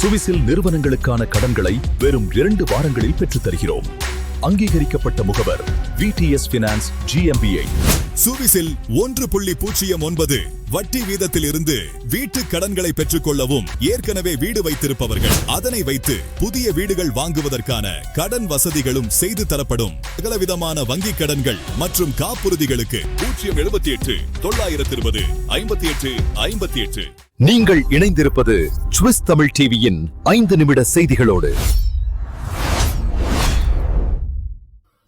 சுவிசில் நிறுவனங்களுக்கான கடன்களை வெறும் இரண்டு வாரங்களில் பெற்றுத் தருகிறோம். அங்கீகரிக்கப்பட்ட முகவர் விடிஎஸ் பினான்ஸ் ஜிஎம்பிஐ சுவிசில் ஒன்று புள்ளி பூஜ்ஜியம் ஒன்பது வட்டி வீதத்தில் இருந்து வீட்டு கடன்களை பெற்றுக்கொள்ளவும் ஏற்கனவே வீடு வைத்திருப்பவர்கள் அதனை வைத்து புதிய வீடுகள் வாங்குவதற்கான கடன் வசதிகளும் செய்து தரப்படும். சகலவிதமான வங்கி கடன்கள் மற்றும் காப்புறுதிகளுக்கு பூஜ்ஜியம் எழுபத்தி எட்டு தொள்ளாயிரத்தி இருபது ஐம்பத்தி எட்டு ஐம்பத்தி எட்டு. நீங்கள் இணைந்திருப்பது சுவிஸ் தமிழ் டிவியின் ஐந்து நிமிட செய்திகளோடு.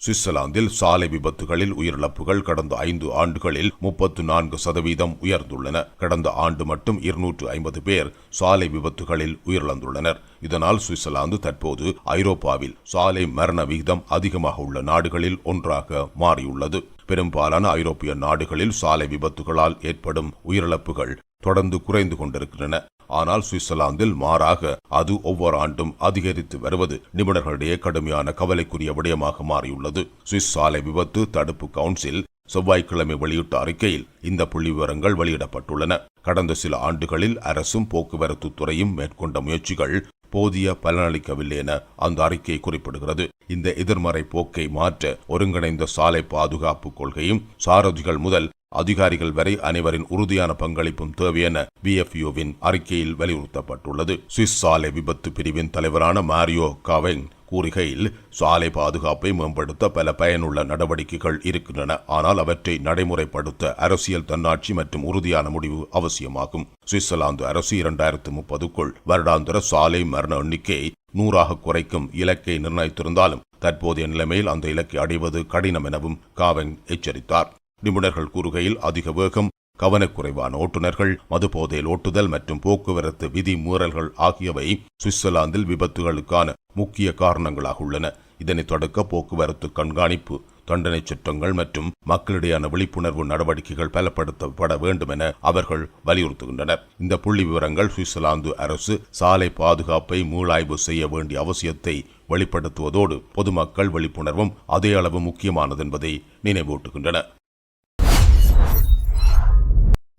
சுவிட்சர்லாந்தில் சாலை விபத்துகளில் உயிரிழப்புகள் கடந்த ஐந்து ஆண்டுகளில் முப்பத்து நான்கு சதவீதம் உயர்ந்துள்ளன. கடந்த ஆண்டு மட்டும் இருநூற்று ஐம்பது பேர் சாலை விபத்துகளில் உயிரிழந்துள்ளனர். இதனால் சுவிட்சர்லாந்து தற்போது ஐரோப்பாவில் சாலை மரண விகிதம் அதிகமாக உள்ள நாடுகளில் ஒன்றாக மாறியுள்ளது. பெரும்பாலான ஐரோப்பிய நாடுகளில் சாலை விபத்துகளால் ஏற்படும் உயிரிழப்புகள் தொடர்ந்து குறைந்து கொண்டிருக்கின்றன. ஆனால் சுவிட்சர்லாந்தில் மாறாக அது ஒவ்வொரு ஆண்டும் அதிகரித்து வருவது நிபுணர்களிடையே கடுமையான கவலைக்குரிய விடயமாக மாறியுள்ளது. சுவிஸ் சாலை விபத்து தடுப்பு கவுன்சில் செவ்வாய்க்கிழமை வெளியிட்ட அறிக்கையில் இந்த புள்ளி விவரங்கள் வெளியிடப்பட்டுள்ளன. கடந்த சில ஆண்டுகளில் அரசும் போக்குவரத்து துறையும் மேற்கொண்ட முயற்சிகள் போதிய பலனளிக்கவில்லை என அந்த அறிக்கை குறிப்பிடுகிறது. இந்த எதிர்மறை போக்கை மாற்ற ஒருங்கிணைந்த சாலை பாதுகாப்பு கொள்கையும் சாரதிகள் முதல் அதிகாரிகள் வரை அனைவரின் உறுதியான பங்களிப்பும் தேவை என பிஎஃப்யூவின் அறிக்கையில் வலியுறுத்தப்பட்டுள்ளது. சுவிஸ் சாலை விபத்து பிரிவின் தலைவரான மாரியோ காவெங் கூறுகையில் சாலை பாதுகாப்பை மேம்படுத்த பல பயனுள்ள நடவடிக்கைகள் இருக்கின்றன. ஆனால் அவற்றை நடைமுறைப்படுத்த அரசியல் தன்னாட்சி மற்றும் உறுதியான முடிவு அவசியமாகும். சுவிட்சர்லாந்து அரசு இரண்டாயிரத்து முப்பதுக்குள் வருடாந்திர சாலை மரண எண்ணிக்கையை நூறாக குறைக்கும் இலக்கை நிர்ணயித்திருந்தாலும் தற்போதைய நிலைமையில் அந்த இலக்கை அடைவது கடினம் எனவும் காவெங் எச்சரித்தார். நிபுணர்கள் கூறுகையில் அதிக வேகம் கவனக்குறைவான ஓட்டுநர்கள் மதுபோதையில் ஓட்டுதல் மற்றும் போக்குவரத்து விதி மீறல்கள் ஆகியவை சுவிட்சர்லாந்தில் விபத்துகளுக்கான முக்கிய காரணங்களாக உள்ளன. இதனை தடுக்க போக்குவரத்து கண்காணிப்பு தண்டனை சட்டங்கள் மற்றும் மக்களிடையான விழிப்புணர்வு நடவடிக்கைகள் பலப்படுத்தப்பட வேண்டும் என அவர்கள் வலியுறுத்துகின்றனர். இந்த புள்ளி விவரங்கள் சுவிட்சர்லாந்து அரசு சாலை பாதுகாப்பை மூளாய்வு செய்ய வேண்டிய அவசியத்தை வெளிப்படுத்துவதோடு பொதுமக்கள் விழிப்புணர்வும் அதே அளவு முக்கியமானது என்பதை நினைவூட்டுகின்றன.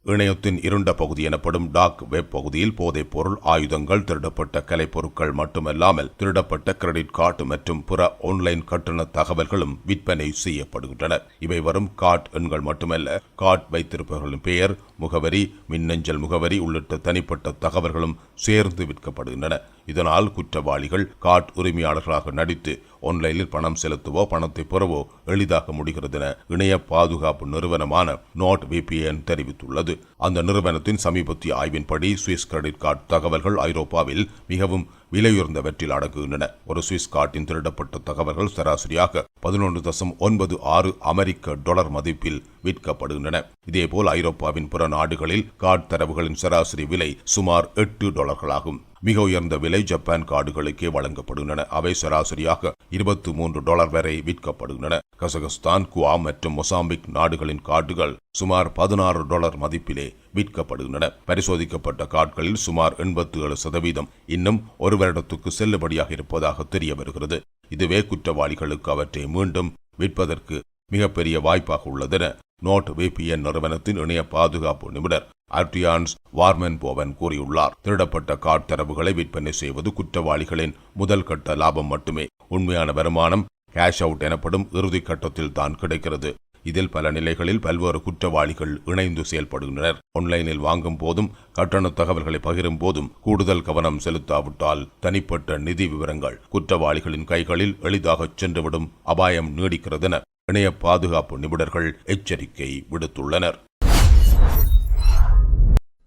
இணையத்தின் இருண்ட பகுதி எனப்படும் டாக் வெப் பகுதியில் போதைப் பொருள் ஆயுதங்கள் திருடப்பட்ட கலைப்பொருட்கள் மட்டுமல்லாமல் திருடப்பட்ட கிரெடிட் கார்டு மற்றும் பிற ஆன்லைன் கட்டண தகவல்களும் விற்பனை செய்யப்படுகின்றன. இவை வரும் கார்ட் எண்கள் மட்டுமல்ல கார்ட் வைத்திருப்பவர்களின் பெயர் முகவரி மின்னஞ்சல் முகவரி உள்ளிட்ட தனிப்பட்ட தகவல்களும் சேர்ந்து விற்கப்படுகின்றன. இதனால் குற்றவாளிகள் கார்ட் உரிமையாளர்களாக நடித்து ஆன்லைனில் பணம் செலுத்தவோ பணத்தை பெறவோ எளிதாக முடிகிறது என இணைய பாதுகாப்பு நிறுவனமான நோட் விபிஎன் தெரிவித்துள்ளது. அந்த நிறுவனத்தின் சமீபத்திய ஆய்வின்படி சுவிஸ் கிரெடிட் கார்டு தகவல்கள் ஐரோப்பாவில் மிகவும் விலையுயர்ந்தவற்றில் அடங்குகின்றன. ஒரு சுவிஸ் கார்டின் திருடப்பட்ட தகவல்கள் சராசரியாக பதினொன்று தசம் ஒன்பது ஆறு அமெரிக்க டாலர் மதிப்பில் விற்கப்படுகின்றன. இதேபோல் ஐரோப்பாவின் பிற நாடுகளில் கார்டு தரவுகளின் சராசரி விலை சுமார் எட்டு டாலர்களாகும். மிக உயர்ந்த விலை ஜப்பான் கார்டுகளுக்கே வழங்கப்படுகின்றன. அவை சராசரியாக இருபத்தி மூன்று டாலர் வரை விற்கப்படுகின்றன. கசகஸ்தான் குவாம் மற்றும் மொசாம்பிக் நாடுகளின் கார்டுகள் சுமார் பதினாறு டாலர் மதிப்பிலே விற்கப்படுகின்றன. பரிசோதிக்கப்பட்ட கார்டுகளில் சுமார் எண்பத்தி ஏழு சதவீதம் இன்னும் ஒரு வருடத்துக்கு செல்லுபடியாக இருப்பதாக தெரிய வருகிறது. இதுவே குற்றவாளிகளுக்கு அவற்றை மீண்டும் விற்பதற்கு மிகப்பெரிய வாய்ப்பாக உள்ளதென நோட் விபிஎன் நிறுவனத்தின் இணைய பாதுகாப்பு நிபுணர் ஆர்டியான்ஸ் வார்மன் போவன் கூறியுள்ளார். திருடப்பட்ட கார்டு தரவுகளை விற்பனை செய்வது குற்றவாளிகளின் முதல் கட்ட லாபம் மட்டுமே. உண்மையான வருமானம் கேஷ் அவுட் எனப்படும் இறுதி கட்டத்தில் தான் கிடைக்கிறது. இதில் பல நிலைகளில் பல்வேறு குற்றவாளிகள் இணைந்து செயல்படுகின்றனர். ஆன்லைனில் வாங்கும் போதும் கட்டண தகவல்களை பகிரும் போதும் கூடுதல் கவனம் செலுத்தாவிட்டால் தனிப்பட்ட நிதி விவரங்கள் குற்றவாளிகளின் கைகளில் எளிதாக சென்றுவிடும். அபாயம் நீடிக்கிறதென இணைய பாதுகாப்பு நிபுணர்கள் எச்சரிக்கை விடுத்துள்ளனர்.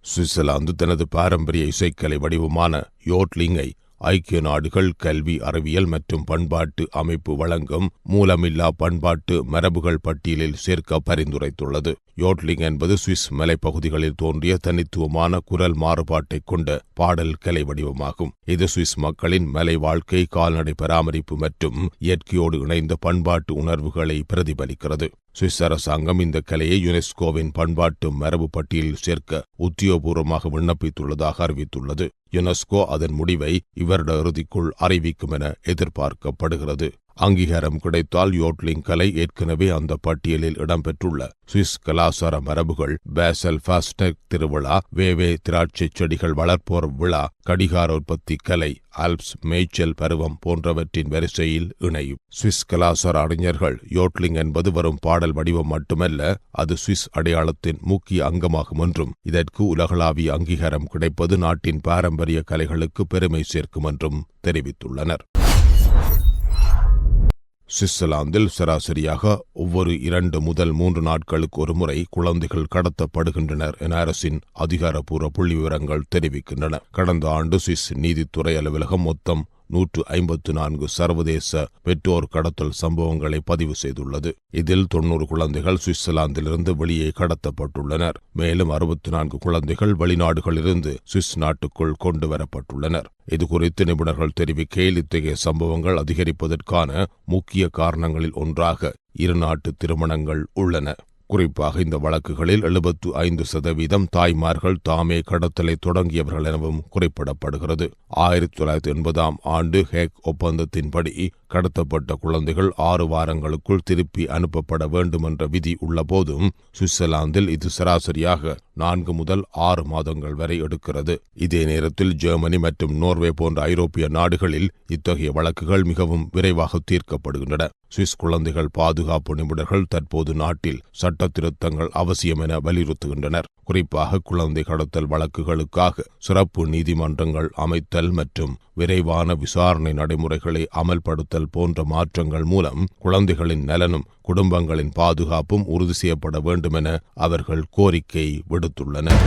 சுவிட்சர்லாந்து தனது பாரம்பரிய இசைக்கலை வடிவமான யோட்லிங்கை ஐக்கிய நாடுகள் கல்வி அறிவியல் மற்றும் பண்பாட்டு அமைப்பு வழங்கும் மூலமில்லா பண்பாட்டு மரபுகள் பட்டியலில் சேர்க்க பரிந்துரைத்துள்ளது. யோட்லிங் என்பது சுவிஸ் மலைப்பகுதிகளில் தோன்றிய தனித்துவமான குரல் மாறுபாட்டை கொண்ட பாடல் கலை வடிவமாகும். இது சுவிஸ் மக்களின் மலை வாழ்க்கை கால்நடை பராமரிப்பு மற்றும் இயற்கையோடு இணைந்த பண்பாட்டு உணர்வுகளை பிரதிபலிக்கிறது. சுவிஸ் அரசாங்கம் இந்த கலையை யுனெஸ்கோவின் பண்பாட்டு மரபு பட்டியலில் சேர்க்க உத்தியோகபூர்வமாக விண்ணப்பித்துள்ளதாக அறிவித்துள்ளது. யுனெஸ்கோ அதன் முடிவை இவரிட இறுதிக்குள் அறிவிக்கும் என எதிர்பார்க்கப்படுகிறது. அங்கீகாரம் கிடைத்தால் யோட்லிங் கலை ஏற்கனவே அந்த பட்டியலில் இடம்பெற்றுள்ள. சுவிஸ் கலாசார மரபுகள் பேசல் ஃபாஸ்டெக் திருவிழா வேவே திராட்சை செடிகள் வளர்ப்போர் விழா கடிகார உற்பத்தி கலை ஆல்ப்ஸ் மேய்ச்சல் பருவம் போன்றவற்றின் வரிசையில் இணையும். சுவிஸ் கலாசார அறிஞர்கள் யோட்லிங் என்பது வரும் பாடல் வடிவம் மட்டுமல்ல அது சுவிஸ் அடையாளத்தின் முக்கிய அங்கமாகும் என்றும் இதற்கு உலகளாவிய அங்கீகாரம் கிடைப்பது நாட்டின் பாரம்பரிய கலைகளுக்கு பெருமை சேர்க்கும் என்றும் தெரிவித்துள்ளனர். சுவிட்சர்லாந்தில் சராசரியாக ஒவ்வொரு இரண்டு முதல் மூன்று நாட்களுக்கு ஒருமுறை குழந்தைகள் கடத்தப்படுகின்றனர் என அரசின் அதிகாரப்பூர்வ புள்ளி விவரங்கள் தெரிவிக்கின்றன. கடந்த ஆண்டு சுவிஸ் நீதித்துறை அலுவலகம் மொத்தம் நூற்று ஐம்பத்து நான்கு சர்வதேச பெற்றோர் கடத்தல் சம்பவங்களை பதிவு செய்துள்ளது. இதில் தொன்னூறு குழந்தைகள் சுவிட்சர்லாந்திலிருந்து வெளியே கடத்தப்பட்டுள்ளனர். மேலும் அறுபத்தி நான்கு குழந்தைகள் வெளிநாடுகளிலிருந்து சுவிஸ் நாட்டுக்குள் கொண்டு வரப்பட்டுள்ளனர் இதுகுறித்து நிபுணர்கள் தெரிவிக்கையில் இத்தகைய சம்பவங்கள் அதிகரிப்பதற்கான முக்கிய காரணங்களில் ஒன்றாக இரு நாட்டு திருமணங்கள் உள்ளன. குறிப்பாக இந்த வழக்குகளில் எழுபத்து ஐந்து சதவீதம் தாய்மார்கள் தாமே கடத்தலை தொடங்கியவர்கள் எனவும் குறிப்பிடப்படுகிறது. ஆயிரத்தி தொள்ளாயிரத்தி எண்பதாம் ஆண்டு ஹேக் ஒப்பந்தத்தின்படி கடத்தப்பட்ட குழந்தைகள் ஆறு வாரங்களுக்குள் திருப்பி அனுப்பப்பட வேண்டும் என்ற விதி உள்ளபோதும் சுவிட்சர்லாந்தில் இது சராசரியாக நான்கு முதல் ஆறு மாதங்கள் வரை எடுக்கிறது. இதே நேரத்தில் ஜெர்மனி மற்றும் நோர்வே போன்ற ஐரோப்பிய நாடுகளில் இத்தகைய வழக்குகள் மிகவும் விரைவாக தீர்க்கப்படுகின்றன. சுவிஸ் குழந்தைகள் பாதுகாப்பு நிபுணர்கள் தற்போது நாட்டில் சட்ட திருத்தங்கள் அவசியம் என வலியுறுத்துகின்றனர். குறிப்பாக குழந்தை கடத்தல் வழக்குகளுக்காக சிறப்பு நீதிமன்றங்கள் அமைத்தல் மற்றும் விரைவான விசாரணை நடைமுறைகளை அமல்படுத்தல் போன்ற மாற்றங்கள் மூலம் குழந்தைகளின் நலனும் குடும்பங்களின் பாதுகாப்பும் உறுதி செய்யப்பட வேண்டுமென அவர்கள் கோரிக்கை விடுத்துள்ளனர்.